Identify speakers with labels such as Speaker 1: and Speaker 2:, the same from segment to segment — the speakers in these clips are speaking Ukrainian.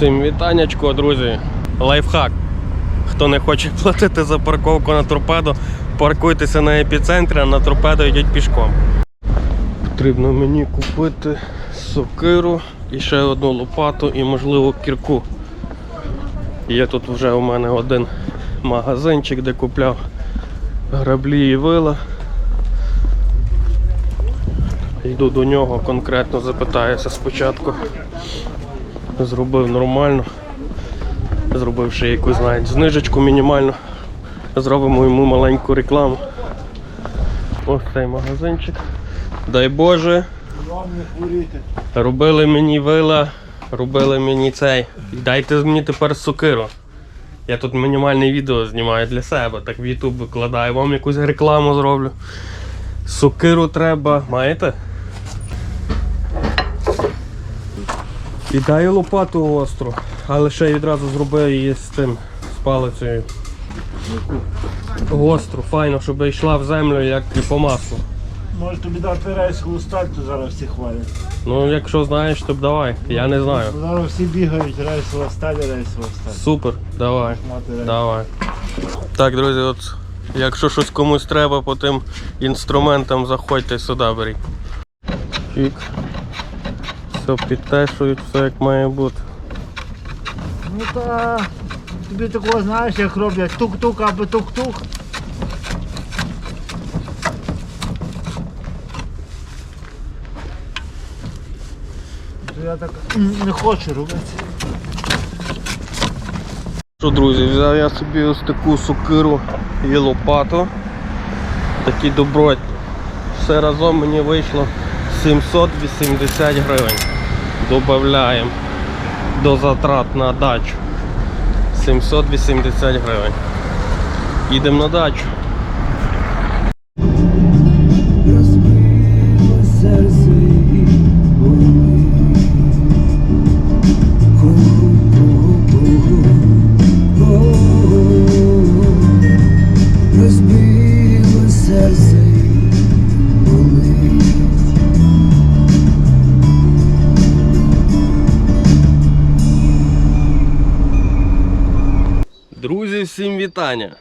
Speaker 1: Всім вітаннячко, друзі. Лайфхак. Хто не хоче платити за парковку на торпедо, паркуйтеся на епіцентрі, а на торпедо йдіть пішком. Потрібно мені купити сокиру і ще одну лопату і, можливо, кірку. Є тут вже у мене один магазинчик, де купляв граблі і вила. Йду до нього, конкретно запитаюся спочатку. Зробив нормально. Зробив ще якусь навіть знижечку мінімальну. Зробимо йому маленьку рекламу. Ось цей магазинчик. Дай Боже. Робили мені вила, робили мені цей. Дайте мені тепер сокиру. Я тут мінімальне відео знімаю для себе, так в YouTube викладаю, вам якусь рекламу зроблю. Сокиру треба. Маєте? І дай лопату остру, але ще відразу зроби її з тим, з палицею. Гостру, файно, щоб йшла в землю, як і по маслу.
Speaker 2: Може тобі дати рейсову сталь, то зараз всі хвалять.
Speaker 1: Ну, якщо знаєш, то б давай. Я не знаю.
Speaker 2: Зараз всі бігають, рейсова сталь, рейсова сталь.
Speaker 1: Супер, давай.
Speaker 2: Мати.
Speaker 1: Давай. Так, друзі, от якщо щось комусь треба по тим інструментам, заходьте сюди беріть. Чик. Все підтешують, все як має бути.
Speaker 2: Ну та тобі такого знаєш, як роблять тук-тук або тук-тук. Я так не хочу робити.
Speaker 1: Що, друзі, взяв я собі ось таку сокиру і лопату. Такі добротні. Все разом мені вийшло 780 гривень. Добавляємо до затрат на дачу. 780 гривень. Їдемо на дачу. Вітання!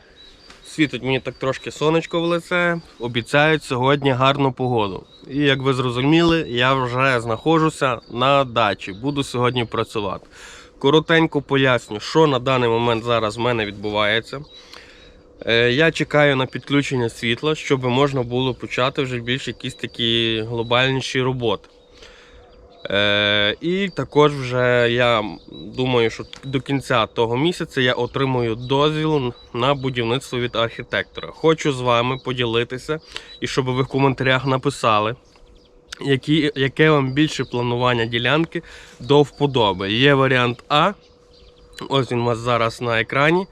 Speaker 1: Світить мені так трошки сонечко в лице. Обіцяють сьогодні гарну погоду. І як ви зрозуміли, я вже знаходжуся на дачі. Буду сьогодні працювати. Коротенько поясню, що на даний момент зараз в мене відбувається. Е, Я чекаю на підключення світла, щоб можна було почати вже більш якісь такі глобальніші роботи. Е, і також вже я думаю, що до кінця того місяця я отримую дозвіл на будівництво від архітектора. Хочу з вами поділитися і щоб ви в коментарях написали, які, яке вам більше планування ділянки до вподоби. Є варіант А. Ось він у вас зараз на екрані.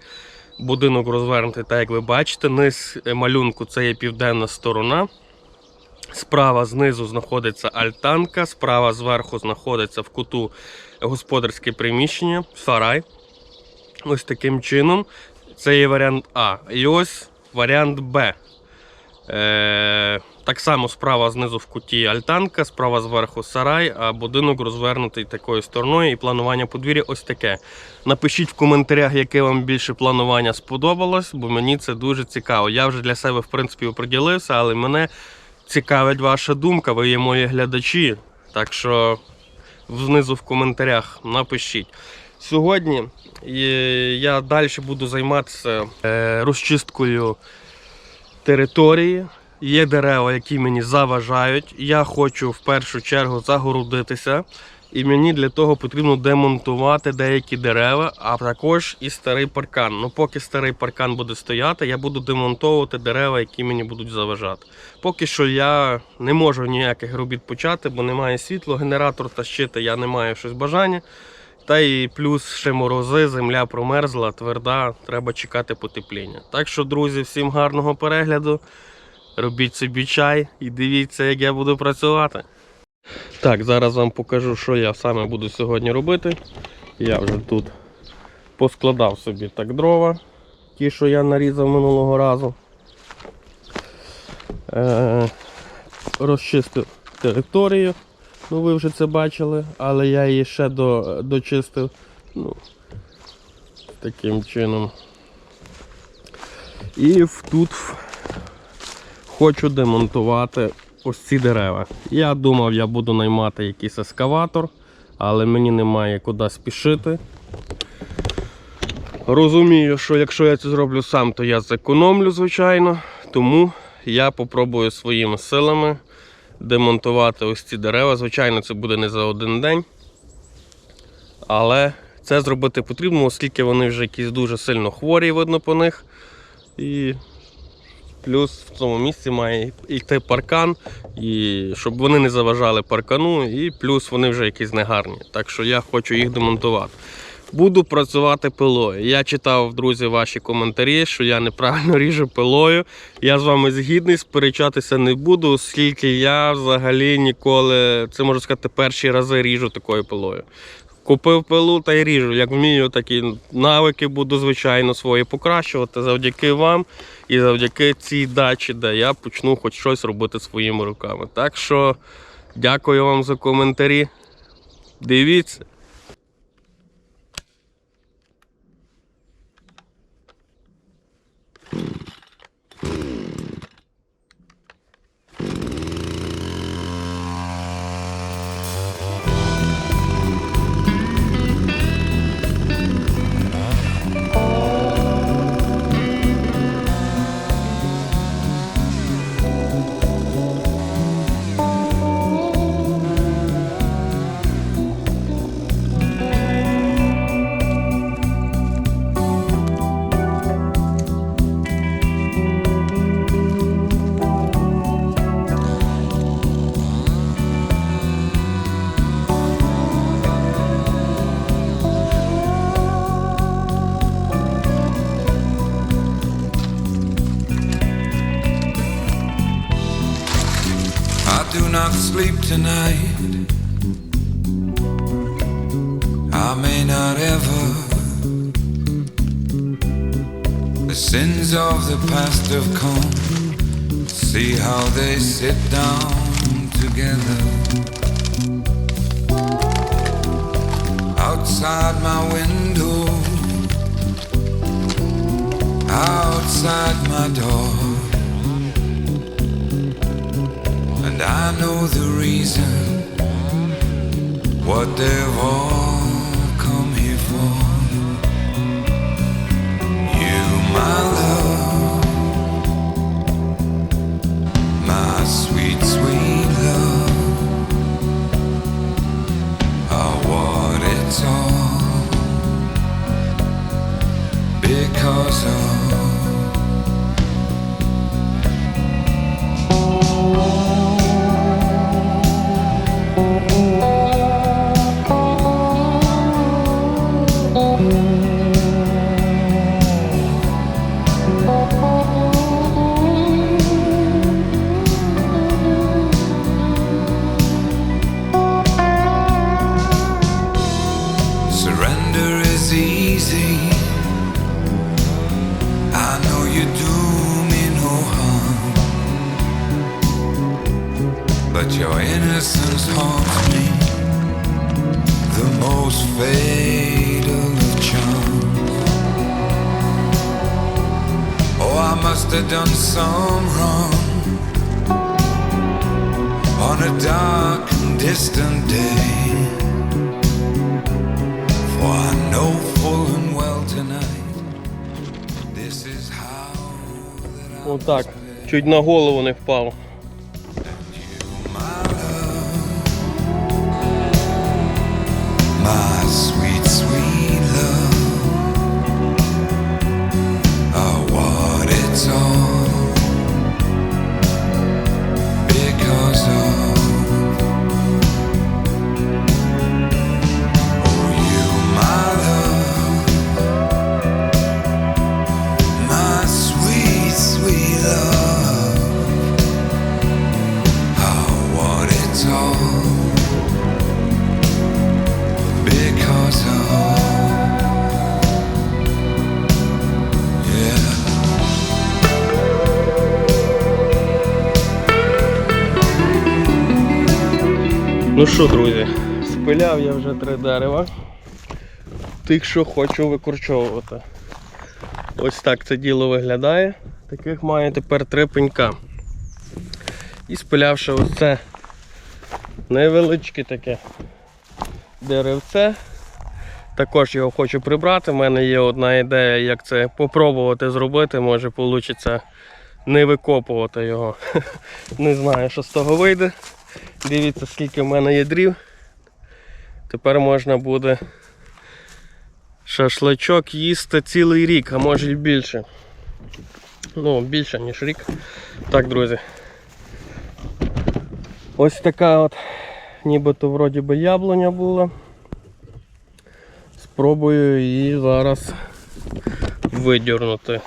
Speaker 1: Будинок розвернутий, так як ви бачите. Низ малюнку це є південна сторона. Справа знизу знаходиться альтанка, справа зверху знаходиться в куту господарське приміщення, сарай. Ось таким чином. Це є варіант А. І ось варіант Б. Е, так само справа знизу в куті альтанка, справа зверху сарай, а будинок розвернутий такою стороною і планування подвір'я ось таке. Напишіть в коментарях, яке вам більше планування сподобалось, бо мені це дуже цікаво. Я вже для себе в принципі оприділився, але мене цікавить ваша думка, ви є мої глядачі. Так що знизу в коментарях напишіть. Сьогодні я далі буду займатися е, розчисткою території. Є дерева, які мені заважають. Я хочу в першу чергу загородитися. І мені для того потрібно демонтувати деякі дерева, а також і старий паркан. Ну, поки старий паркан буде стояти, я буду демонтовувати дерева, які мені будуть заважати. Поки що я не можу ніяких робіт почати, бо немає світла, генератор тащити, я не маю щось бажання. Та і плюс ще морози, земля промерзла, тверда, треба чекати потепління. Так що, друзі, всім гарного перегляду. Робіть собі чай і дивіться, як я буду працювати. Так, зараз вам покажу, що я саме буду сьогодні робити. Я вже тут поскладав собі так дрова, ті, що я нарізав минулого разу. Е, розчистив територію. Ну, ви вже це бачили, але я її ще до, дочистив. Ну, таким чином. І тут хочу демонтувати ось ці дерева. Я думав, я буду наймати якийсь ескаватор, але мені немає куди спішити. Розумію, що якщо я це зроблю сам, то я зекономлю, звичайно. Тому я попробую своїми силами демонтувати ось ці дерева. Звичайно, це буде не за один день. Але це зробити потрібно, оскільки вони вже якісь дуже сильно хворі, видно по них. І плюс в цьому місці має йти паркан, і щоб вони не заважали паркану, і плюс вони вже якісь негарні. Так що я хочу їх демонтувати. Буду працювати пилою. Я читав, друзі, ваші коментарі, що я неправильно ріжу пилою. Я з вами згідний, сперечатися не буду, оскільки я взагалі ніколи, це можу сказати, перші рази ріжу такою пилою. Купив пилу та й ріжу. Як вмію, такі навики буду, звичайно, свої покращувати завдяки вам і завдяки цій дачі, де я почну хоч щось робити своїми руками. Так що дякую вам за коментарі. Дивіться.
Speaker 3: Sleep tonight. I may not ever. The sins of the past have come. See how they sit down together. Outside my window. Outside my door. I know the reason. What they've all know full and well tonight, this is how that I
Speaker 1: Отак. Чуть на голову не впав.
Speaker 3: my
Speaker 1: Ну що, друзі, спиляв я вже три дерева. тих, що хочу викорчовувати. Ось так це діло виглядає. Таких має тепер три пенька. І спилявши ось це невеличке таке деревце. Також його хочу прибрати. У мене є одна ідея, як це попробувати зробити. Може вийде не викопувати його. Не знаю, що з того вийде. Дивіться, скільки в мене є дрів. Тепер можна буде шашличок їсти цілий рік, а може й більше. Ну, більше, ніж рік. Так, друзі. Ось така от, нібито вроді би яблуня була. Спробую її зараз видірнути.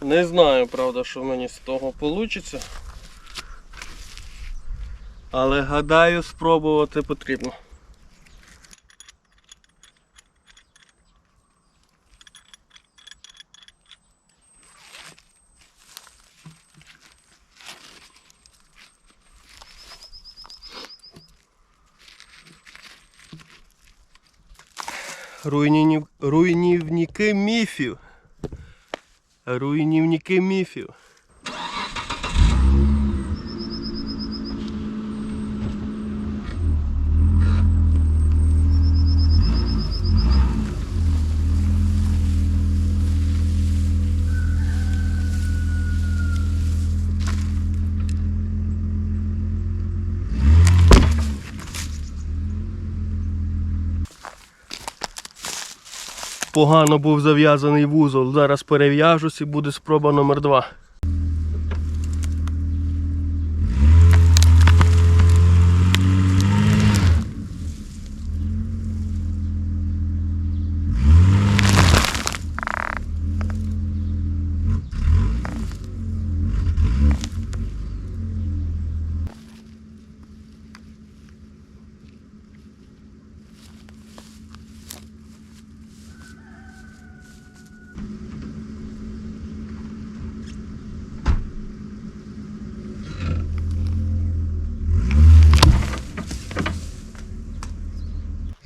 Speaker 1: Не знаю, правда, що мені з того вийде. Але гадаю, спробувати потрібно. Руйнівники міфів. Руйнівники міфів. Погано був зав'язаний вузол. Зараз перев'яжусь і буде спроба номер два.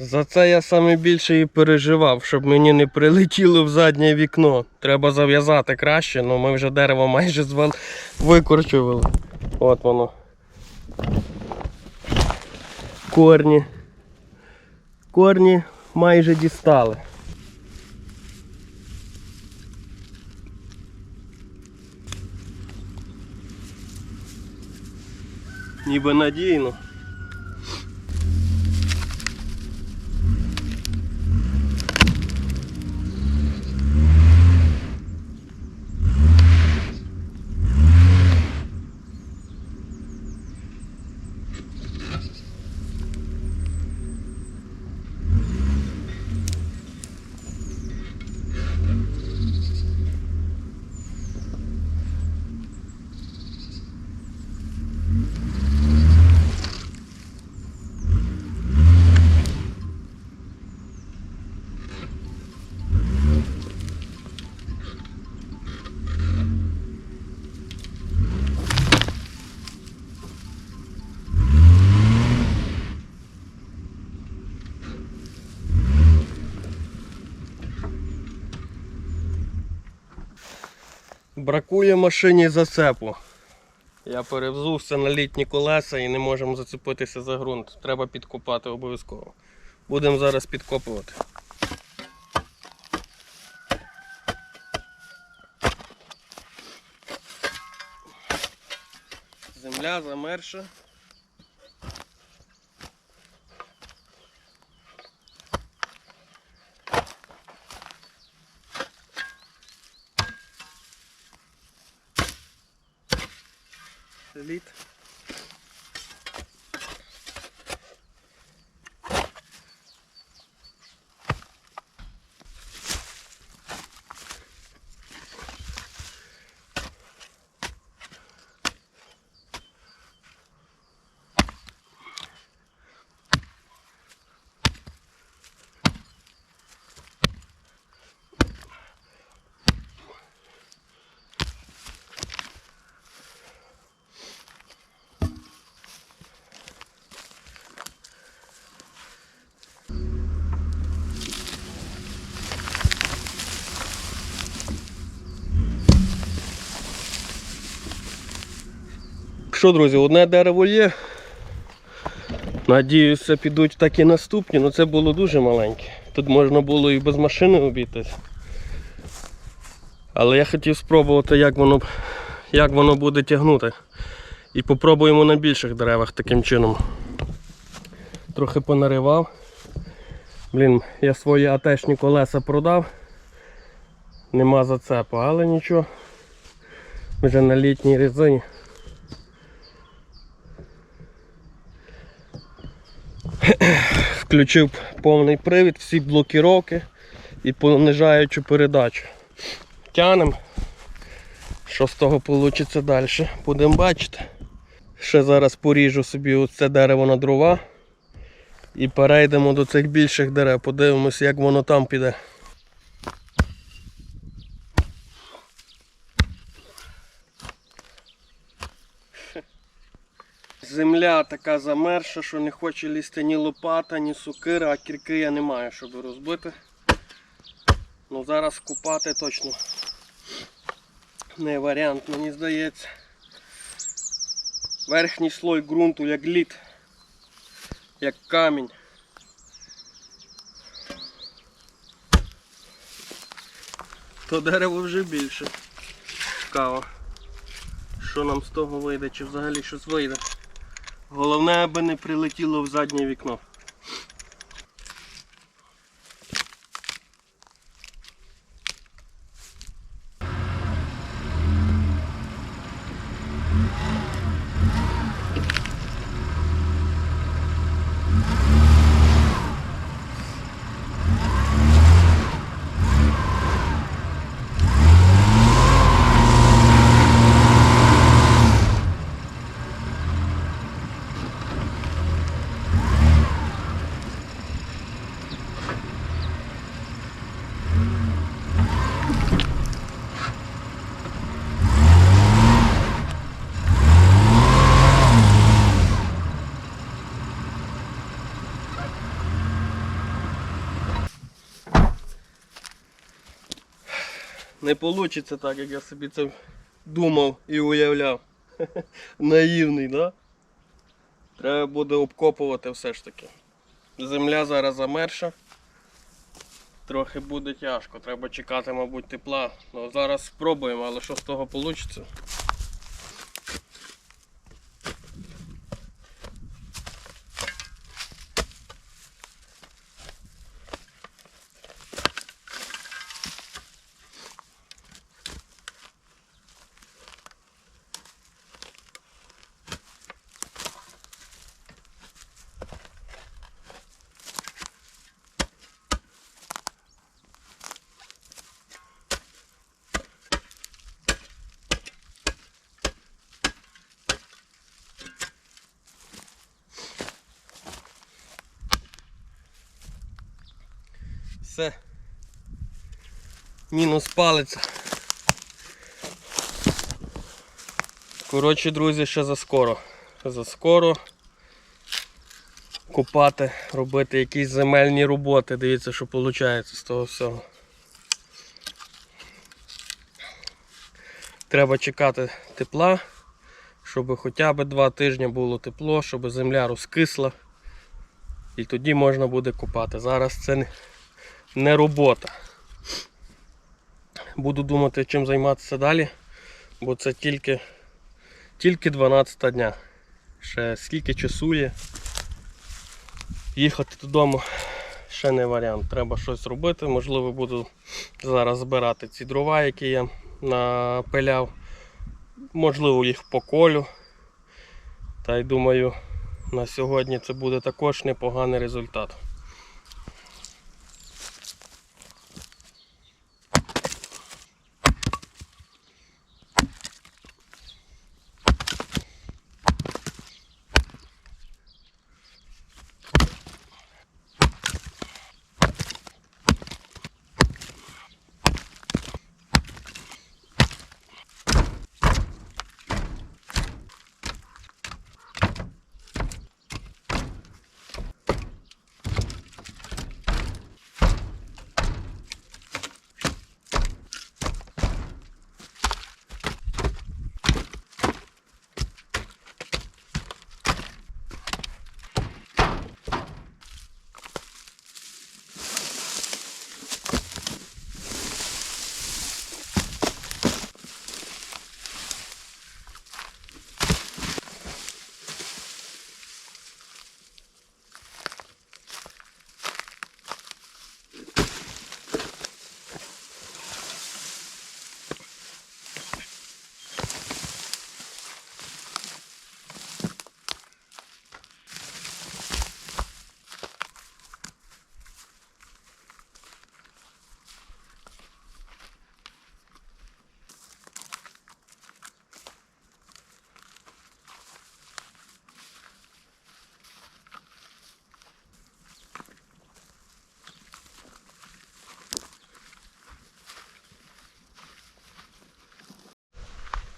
Speaker 1: За це я саме більше і переживав, щоб мені не прилетіло в заднє вікно. Треба зав'язати краще, але ми вже дерево майже звал... викорчували. От воно. Корні. Корні майже дістали. Ніби надійно. Бракує машині зацепу. Я перевзувся на літні колеса і не можемо зацепитися за ґрунт. Треба підкопати обов'язково. Будемо зараз підкопувати. Земля замерша. лід. Що, друзі, одне дерево є. Надіюся, підуть так і наступні, але це було дуже маленьке. Тут можна було і без машини обійтись. Але я хотів спробувати, як воно, як воно буде тягнути. І попробуємо на більших деревах таким чином. Трохи понаривав. Блін, я свої атешні колеса продав. Нема зацепу, але нічого. Вже на літній резині. Включив повний привід, всі блокіровки і понижаючу передачу. Тянемо. Що з того вийде далі? Будемо бачити. Ще зараз поріжу собі оце дерево на дрова і перейдемо до цих більших дерев, подивимося, як воно там піде. Земля така замерша, що не хоче лізти ні лопата, ні сокира, а кірки я не маю, щоб розбити. Ну зараз купати точно не варіант, мені здається. Верхній слой ґрунту як лід, як камінь. То дерево вже більше. Цікаво. Що нам з того вийде, чи взагалі щось вийде. Головне, аби не прилетіло в заднє вікно. Не вийде так, як я собі це думав і уявляв. Наївний, да? Треба буде обкопувати все ж таки. Земля зараз замерша. Трохи буде тяжко, треба чекати, мабуть, тепла. Ну, зараз спробуємо, але що з того вийде? Все. Мінус палець. Коротше, друзі, ще заскоро. Заскоро купати, робити якісь земельні роботи. Дивіться, що виходить з того всього. Треба чекати тепла, щоб хоча б два тижні було тепло, щоб земля розкисла. І тоді можна буде купати. Зараз це не робота. Буду думати, чим займатися далі, бо це тільки, тільки 12 дня. Ще скільки часу є. Їхати додому ще не варіант. Треба щось робити. Можливо, буду зараз збирати ці дрова, які я напиляв. Можливо, їх поколю. Та й думаю, на сьогодні це буде також непоганий результат.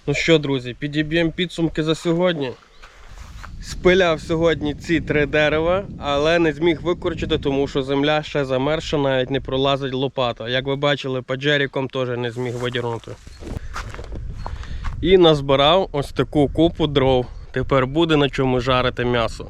Speaker 1: Ну що, друзі, підіб'ємо підсумки за сьогодні. Спиляв сьогодні ці три дерева, але не зміг викорчити, тому що земля ще замерша, навіть не пролазить лопата. Як ви бачили, по джеріком теж не зміг видірнути. І назбирав ось таку купу дров. Тепер буде на чому жарити м'ясо.